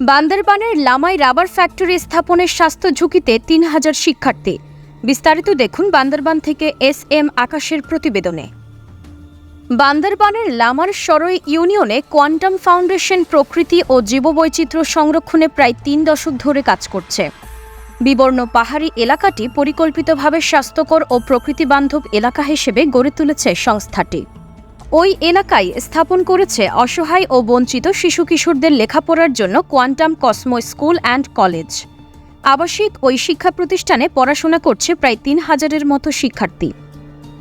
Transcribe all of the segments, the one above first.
বান্দরবানের লামাই rubber factory স্থাপনের স্বাস্থ্য ঝুঁকিতে তিন হাজার শিক্ষার্থী। বিস্তারিত দেখুন বান্দরবান থেকে এস এম আকাশের প্রতিবেদনে। বান্দরবানের লামার সরই ইউনিয়নে কোয়ান্টাম ফাউন্ডেশন প্রকৃতি ও জীববৈচিত্র্য সংরক্ষণে প্রায় তিন দশক ধরে কাজ করছে। বিবর্ণ পাহাড়ি এলাকাটি পরিকল্পিতভাবে স্বাস্থ্যকর ও প্রকৃতিবান্ধব এলাকা হিসেবে গড়ে তুলেছে সংস্থাটি। ওই এলাকায় স্থাপন করেছে অসহায় ও বঞ্চিত শিশু কিশোরদের লেখাপড়ার জন্য Quantum Cosmo school and college. আবাসিক ওই শিক্ষা প্রতিষ্ঠানে পড়াশোনা করছে প্রায় তিন হাজারের মতো শিক্ষার্থী।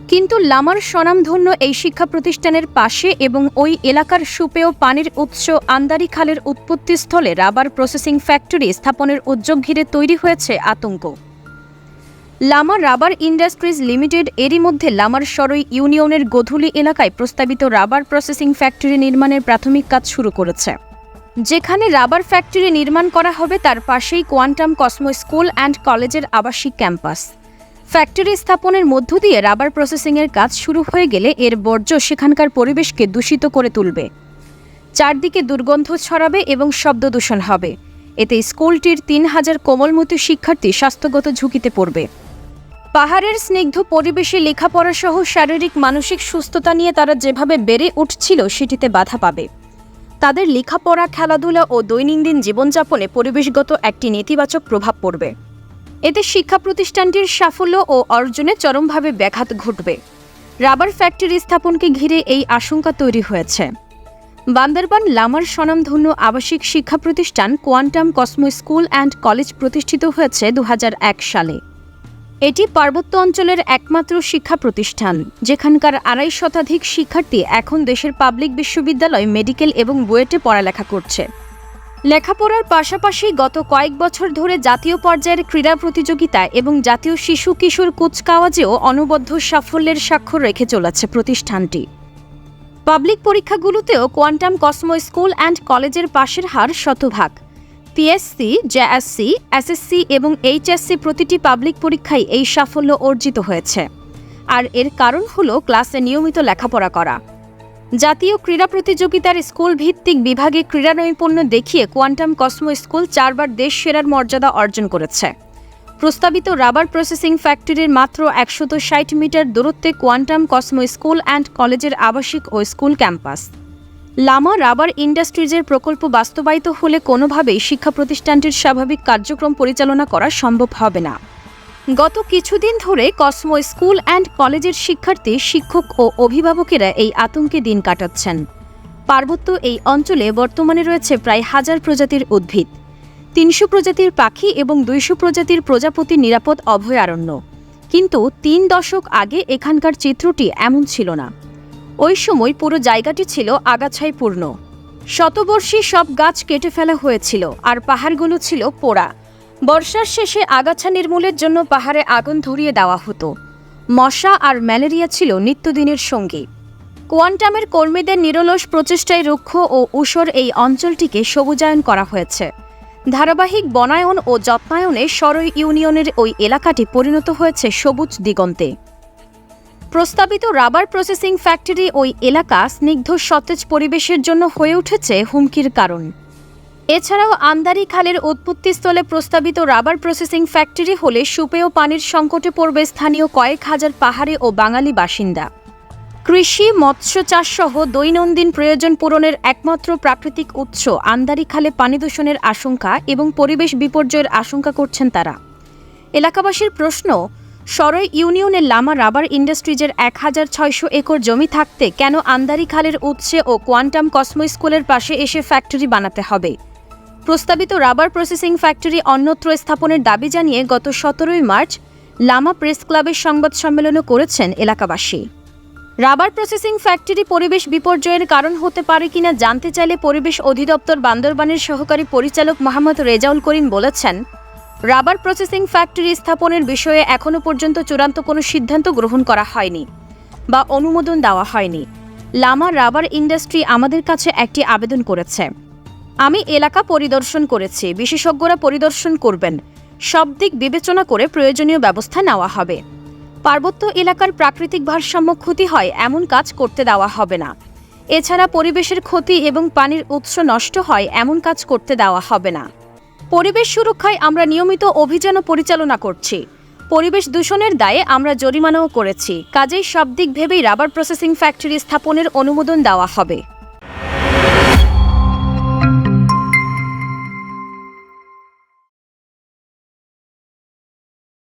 কিন্তু লামার স্বনামধন্য এই শিক্ষা প্রতিষ্ঠানের পাশে এবং ওই এলাকার সুপেয় পানির উৎস আন্দারি খালের উৎপত্তিস্থলে রাবার প্রসেসিং ফ্যাক্টরি স্থাপনের উদ্যোগ ঘিরে তৈরি হয়েছে আতঙ্ক। লামা রাবার ইন্ডাস্ট্রিজ লিমিটেড এরই মধ্যে লামার সরই ইউনিয়নের গধুলি এলাকায় প্রস্তাবিত রাবার প্রসেসিং ফ্যাক্টরি নির্মাণের প্রাথমিক কাজ শুরু করেছে। যেখানে রাবার ফ্যাক্টরি নির্মাণ করা হবে, তার পাশেই কোয়ান্টাম কসমো স্কুল অ্যান্ড কলেজের আবাসিক ক্যাম্পাস। ফ্যাক্টরি স্থাপনের মধ্য দিয়ে রাবার প্রসেসিংয়ের কাজ শুরু হয়ে গেলে এর বর্জ্য সেখানকার পরিবেশকে দূষিত করে তুলবে। চারদিকে দুর্গন্ধ ছড়াবে এবং শব্দ দূষণ হবে। এতে স্কুলটির তিন হাজার কোমলমতি শিক্ষার্থী স্বাস্থ্যগত ঝুঁকিতে পড়বে। পাহাড়ের স্নিগ্ধ পরিবেশে লেখাপড়া সহ শারীরিক মানসিক সুস্থতা নিয়ে তারা যেভাবে বেড়ে উঠছিল, সেটিতে বাধা পাবে। তাদের লেখাপড়া, খেলাধুলা ও দৈনন্দিন জীবনযাপনে পরিবেশগত একটি নেতিবাচক প্রভাব পড়বে। এতে শিক্ষা প্রতিষ্ঠানটির সাফল্য ও অর্জনে চরমভাবে ব্যাঘাত ঘটবে। রাবার ফ্যাক্টরি স্থাপনকে ঘিরে এই আশঙ্কা তৈরি হয়েছে। বান্দরবান লামার স্বনামধন্য আবাসিক শিক্ষা প্রতিষ্ঠান Quantum Cosmo school and college প্রতিষ্ঠিত হয়েছে দু হাজার এক সালে। এটি পার্বত্য অঞ্চলের একমাত্র শিক্ষা প্রতিষ্ঠান, যেখানকার আড়াই শতাধিক শিক্ষার্থী এখন দেশের পাবলিক বিশ্ববিদ্যালয়, মেডিকেল এবং বুয়েটে পড়ালেখা করছে। লেখাপড়ার পাশাপাশি গত কয়েক বছর ধরে জাতীয় পর্যায়ের ক্রীড়া প্রতিযোগিতা এবং জাতীয় শিশু কিশোর কুচকাওয়াজেও অনবদ্য সাফল্যের স্বাক্ষর রেখে চলেছে প্রতিষ্ঠানটি। পাবলিক পরীক্ষাগুলোতেও কোয়ান্টাম কসমো স্কুল অ্যান্ড কলেজের পাশের হার শতভাগ। পিএসসি জেএসসি এসএসসি এবং এইচএসসি প্রতিটি পাবলিক পরীক্ষায় এই সাফল্য অর্জিত হয়েছে। আর এর কারণ হলো ক্লাসে নিয়মিত লেখাপড়া করা। জাতীয় ক্রীড়া প্রতিযোগিতার স্কুল ভিত্তিক বিভাগে ক্রীড়া নৈপুণ্য দেখিয়ে কোয়ান্টাম কসমো স্কুল চারবার দেশ সেরার মর্যাদা অর্জন করেছে। প্রস্তাবিত রাবার প্রসেসিং ফ্যাক্টরির মাত্র একশত ষাট মিটার দূরত্বে কোয়ান্টাম কসমো স্কুল অ্যান্ড কলেজের আবাসিক ও স্কুল ক্যাম্পাস। লামা রাবার ইন্ডাস্ট্রিজের প্রকল্প বাস্তবায়িত হলে কোনোভাবেই শিক্ষা প্রতিষ্ঠানটির স্বাভাবিক কার্যক্রম পরিচালনা করা সম্ভব হবে না। গত কিছুদিন ধরে কসমো স্কুল অ্যান্ড কলেজের শিক্ষার্থী, শিক্ষক ও অভিভাবকেরা এই আতঙ্কে দিন কাটাচ্ছেন। পার্বত্য এই অঞ্চলে বর্তমানে রয়েছে প্রায় হাজার প্রজাতির উদ্ভিদ। তিনশো প্রজাতির পাখি এবং দুইশো প্রজাতির প্রজাপতি নিরাপদ অভয়ারণ্য। কিন্তু তিন দশক আগে এখানকার চিত্রটি এমন ছিল না। ওই সময় পুরো জায়গাটি ছিল আগাছায় পূর্ণ শতবর্ষী সব গাছ কেটে ফেলা হয়েছিল আর পাহাড়গুলো ছিল পোড়া। বর্ষার শেষে আগাছা নির্মূলের জন্য পাহাড়ে আগুন ধরিয়ে দেওয়া হতো। মশা আর ম্যালেরিয়া ছিল নিত্যদিনের সঙ্গী। কোয়ান্টামের কর্মীদের নিরলস প্রচেষ্টায় রুক্ষ ও ঊষর এই অঞ্চলটিকে সবুজায়ন করা হয়েছে। ধারাবাহিক বনায়ন ও যত্নায়নে সরই ইউনিয়নের ওই এলাকাটি পরিণত হয়েছে সবুজ দিগন্তে। প্রস্তাবিত রাবার প্রসেসিং ফ্যাক্টরি ওই এলাকা স্নিগ্ধ সতেজ পরিবেশের জন্য হয়ে উঠেছে হুমকির কারণ। এছাড়াও আন্দারি খালের উৎপত্তিস্থলে প্রস্তাবিত রাবার প্রসেসিং ফ্যাক্টরি হলে সুপেয় পানির সংকটে পড়বে স্থানীয় কয়েক হাজার পাহাড়ি ও বাঙালি বাসিন্দা। কৃষি, মৎস্য চাষ সহ দৈনন্দিন প্রয়োজন পূরণের একমাত্র প্রাকৃতিক উৎস আন্দারি খালে পানি দূষণের আশঙ্কা এবং পরিবেশ বিপর্যয়ের আশঙ্কা করছেন তারা। এলাকাবাসীর প্রশ্ন সরই ইউনিয়নের লামা রাবার ইন্ডাস্ট্রিজের এক হাজার ছয়শো একর জমি থাকতে কেন আন্দারি খালের উৎসে ও কোয়ান্টাম কসমো স্কুলের পাশে এসে ফ্যাক্টরি বানাতে হবে? প্রস্তাবিত রাবার প্রসেসিং ফ্যাক্টরি অন্যত্র স্থাপনের দাবি জানিয়ে গত সতেরোই মার্চ লামা প্রেস ক্লাবের সংবাদ সম্মেলনও করেছেন এলাকাবাসী। রাবার প্রসেসিং ফ্যাক্টরি পরিবেশ বিপর্যয়ের কারণ হতে পারে কিনা জানতে চাইলে পরিবেশ অধিদপ্তর বান্দরবানের সহকারী পরিচালক মোহাম্মদ রেজাউল করিম বলেছেন রাবার প্রসেসিং ফ্যাক্টরি স্থাপনের বিষয়ে এখনও পর্যন্ত চূড়ান্ত কোনো সিদ্ধান্ত গ্রহণ করা হয়নি বা অনুমোদন দেওয়া হয়নি। লামা রাবার ইন্ডাস্ট্রি আমাদের কাছে একটি আবেদন করেছে। আমি এলাকা পরিদর্শন করেছি, বিশেষজ্ঞরা পরিদর্শন করবেন। সব দিক বিবেচনা করে প্রয়োজনীয় ব্যবস্থা নেওয়া হবে। পার্বত্য এলাকার প্রাকৃতিক ভারসাম্য ক্ষতি হয় এমন কাজ করতে দেওয়া হবে না। এছাড়া পরিবেশের ক্ষতি এবং পানির উৎস নষ্ট হয় এমন কাজ করতে দেওয়া হবে না। পরিবেশ সুরক্ষায় আমরা নিয়মিত অভিযানও পরিচালনা করছি। পরিবেশ দূষণের দায়ে আমরা জরিমানাও করেছি। কাজেই সব দিক ভেবেই রাবার প্রসেসিং ফ্যাক্টরি স্থাপনের অনুমোদন দেওয়া হবে।